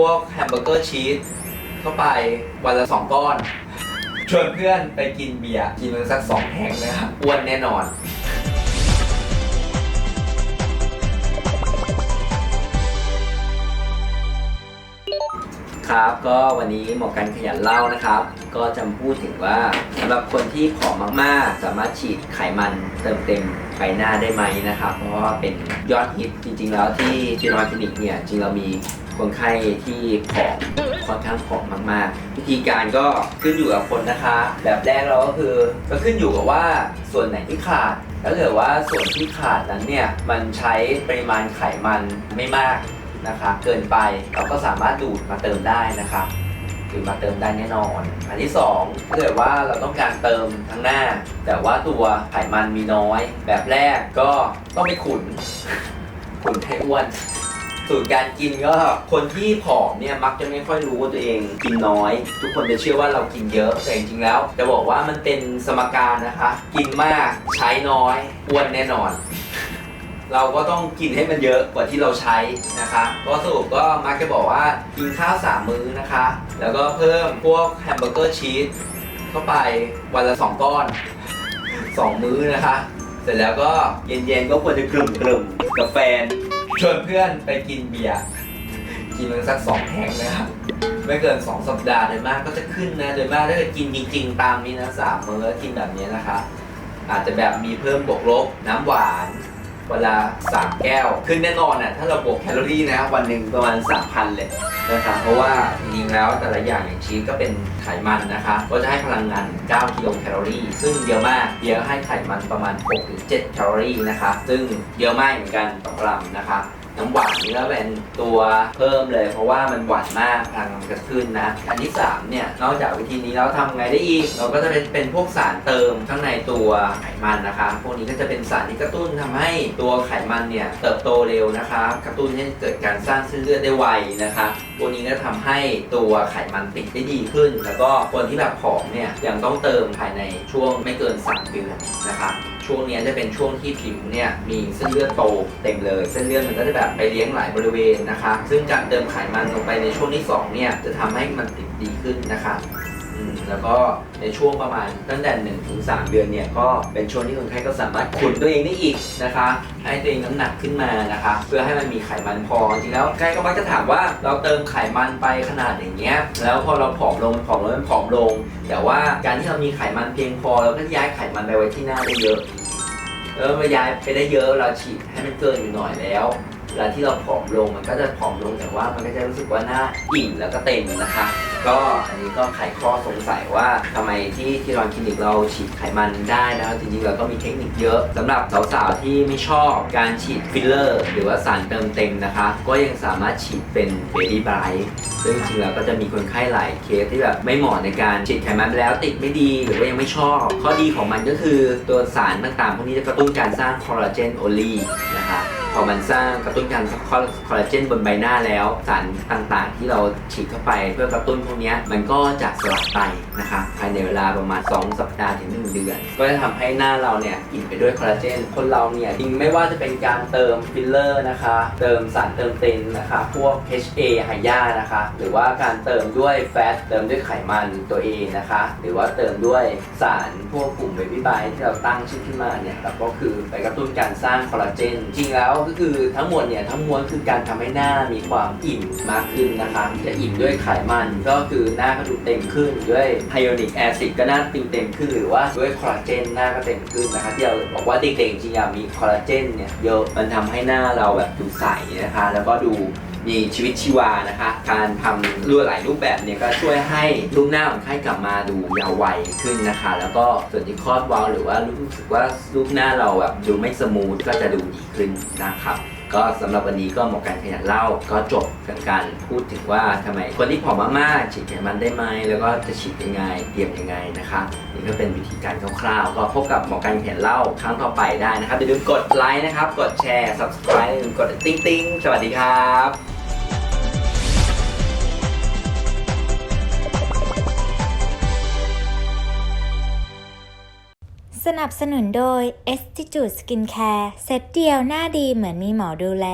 พวกแฮมเบอร์เกอร์ชีสเข้าไปวันละสองก้อน ชวนเพื่อนไปกินเบียร์กินมันสักสองแพ็งนะครับอ้วนแน่นอน ครับ ก็วันนี้หมอกันขยันเล่านะครับ ก็จะพูดถึงว่าสำหรับคนที่ผอมมากๆ สามารถฉีดไขมันเติมเต็มใบหน้าได้ไหมนะครับ เพราะว่าเป็นยอดฮิตจริง ๆ แล้วที่จิรมาคลินิกเนี่ยจริงเรามีคนไข้ที่ผอมค่อนข้างผอมมากๆ วิธีการก็ขึ้นอยู่กับคนนะคะ แบบแรกเราก็คือก็ขึ้นอยู่กับว่าส่วนไหนที่ขาดถ้าเกิดว่าส่วนที่ขาดนั้นเนี่ยมันใช้ปริมาณไขมันไม่มาก นะคะ เกินไปเราก็สามารถดูดมาเติมได้นะครับดูดมาเติมได้แน่นอน อันที่2ถ้าเกิดว่าเราต้องการเติมทั้งหน้า แต่ว่าตัวไขมันมีน้อย แบบแรกก็ต้องไปขุน ขุนให้อ้วนสูตรการกินก็คนที่ผอมเนี่ยมักจะไม่ค่อยรู้ว่าตัวเองกินน้อย ทุกคนจะเชื่อว่าเรากินเยอะแต่จริงๆแล้ว จะบอกว่ามันเป็นสมการนะคะ กินมากใช้น้อยอ้วนแน่นอน เราก็ต้องกินให้มันเยอะกว่าที่เราใช้นะคะก็สรุปก็มักจะบอกว่ากินข้าวสามมื้อนะคะ แล้วก็เพิ่มพวกแฮมเบอร์เกอร์ชีสเข้าไปวันละสองก้อนสองมื้อนะคะ เสร็จแล้วก็เย็นๆก็ควรจะกลุ่มกลุ่มๆกับแฟนชวนเพื่อนไปกินเบียร์กินมันสักสองแพ็งนะครับไม่เกิน 2 สัปดาห์โดยมากก็จะขึ้นนะโดยมากถ้าเกิดกินจริงๆ ตามนี้นะสามมื้อกินแบบนี้นะคะ อาจจะแบบมีเพิ่มบวกลบน้ำหวาน เวลา3แก้ว คือแน่นอนอะถ้าเราบวกแคลอรี่นะ วันหนึ่งประมาณ 3,000 เลยนะครับเพราะว่าจริงๆแล้วแต่ละอย่างอย่างชีสก็เป็นไขมันนะคะก็จะให้พลังงาน 9 กิโลแคลอรี่ ซึ่งเยอะมากเยอะให้ไขมันประมาณ 6-7 แคลอรี่นะคะ ซึ่งเยอะมากเหมือนกันต่อกรัมนะคะ น้ำหวานนี่ก็เป็นตัวเพิ่มเลย เพราะว่ามันหวานมากพลังมันจะขึ้นนะ อันที่3เนี่ยนอกจากวิธีนี้แล้วทำไงได้อีก เราก็จะเป็นเป็นพวกสารเติมข้างในตัวไขมันนะคะพวกนี้ก็จะเป็นสารที่กระตุ้นทำให้ตัวไขมันเนี่ยเติบโตเร็วนะคะกระตุ้นให้เกิดการสร้างเส้นเลือดได้ไวนะคะพวกนี้ก็ทำให้ตัวไขมันติดได้ดีขึ้น แล้วก็คนที่แบบผอมเนี่ยยังต้องเติมภายในช่วงไม่เกิน3เดือนนะคะช่วงเนี้ยจะเป็นช่วงที่ผิวเนี่ยมีเส้นเลือดโตเต็มเลย เส้นเลือดมันก็จะแบบไปเลี้ยงหลายบริเวณนะคะ ซึ่งการเติมไขมันลงไปในช่วงที่สองเนี่ยจะทำให้มันติดดีขึ้นนะคะ อืมแล้วก็ในช่วงประมาณตั้งแต่1นถึงสเดือนเนี่ยก็เป็นช่วงที่คนไข้ก็สามารถขุนตัวเองได้อีกนะคะ ให้ตัวเองน้ำหนักขึ้นมานะคะ เพื่อให้มันมีไขมันพอจริงแล้วใครก็มักจะถามว่าเราเติมไขมันไปขนาดอย่างเงี้ยแล้วพอเราผอมลงผอมลงมันผอมลง แต่ว่าการที่เรามีไขมันเพียงพอเราก็ย้ายไขมันไปไว้ที่หน้าได้เยอะเออมาย้ายไปได้เยอะเราฉีดให้มันเกินอยู่หน่อยแล้วเวลาที่เราผอมลงมันก็จะผอมลงแต่ว่ามันก็จะรู้สึกว่าหน้าอิ่มแล้วก็เต็มนะคะ ก็อันนี้ก็ไขข้อสงสัยว่าทำไมที่ที่รอนคลินิกเราฉีดไขมันได้นะครับจริงๆเราก็มีเทคนิคเยอะสำหรับสาวๆที่ไม่ชอบการฉีดฟิลเลอร์ หรือว่าสารเติมเต็มนะคะ ก็ยังสามารถฉีดเป็นเบบี้ไบรท์ซึ่งจริงๆแล้วก็จะมีคนไข้หลายเคสที่แบบไม่เหมาะในการฉีดไขมันไปแล้วติดไม่ดีหรือว่ายังไม่ชอบ ข้อดีของมันก็คือตัวสารต่างๆพวกนี้จะกระตุ้นการสร้างคอลลาเจนโอลีนะคะ พอมันสร้างกระตุ้นการคอลคอลลาเจนบนใบหน้าแล้ว สารต่างๆ ที่เราฉีดเข้าไปเพื่อกระตุ้นพวกนี้มันก็จะสลายไปนะคะภายในเวลาประมาณ 2 สัปดาห์ถึง 1 เดือน ก็จะทำให้หน้าเราเนี่ยอิ่มไปด้วยคอลลาเจน คนเราเนี่ยจริงไม่ว่าจะเป็นการเติมฟิลเลอร์นะคะ เติมสารเติมเต็มนะคะ พวก HA ไฮยานะคะ หรือว่าการเติมด้วยแฟตเติมด้วยไขมันตัวเองนะคะ หรือว่าเติมด้วยสารพวกกลุ่มเบบี้ไบที่เราตั้งชื่อขึ้นมาเนี่ยเราก็คือไปกระตุ้นการสร้างคอลลาเจนจริงแล้วก็คือทั้งหมดเนี่ยทั้งมวลคือการทำให้หน้ามีความอิ่มมากขึ้นนะคะจะอิ่มด้วยไขมันก็คือหน้าก็ดูเต็มขึ้นด้วยไฮโอนิกแอซิดก็หน้าติ่มเต็มขึ้นหรือว่าด้วยคอลลาเจนหน้าก็เต็มขึ้นนะคะที่เราบอกว่าเด็กๆจริงๆมีคอลลาเจนเนี่ยเยอะมันทำให้หน้าเราแบบดูใสนะคะแล้วก็ดู มีชีวิตชีวานะคะ การทำรั่วไหลรูปแบบเนี่ยก็ช่วยให้รูปหน้าของไข้กลับมาดูยาววัยขึ้นนะคะ แล้วก็ส่วนที่คลอดวาวหรือว่ารู้สึกว่ารูปหน้าเราแบบดูไม่สมูทก็จะดูดีขึ้นนะครับ ก็สำหรับวันนี้ก็หมอการขยันเล่าก็จบกับการพูดถึงว่าทำไมคนที่ผอมมากๆฉีดไขมันได้ไหมแล้วก็จะฉีดยังไงเตรียมยังไงนะคะนี่ก็เป็นวิธีการคร่าวๆก็พบกับหมอการขยันเล่าครั้งต่อไปได้นะครับอย่าลืมกดไลค์นะครับกดแชร์ subscribe กดติ๊งติ๊งๆสวัสดีครับ สนับสนุนโดย Institute Skincare เซตเดียวหน้าดีเหมือนมีหมอดูแล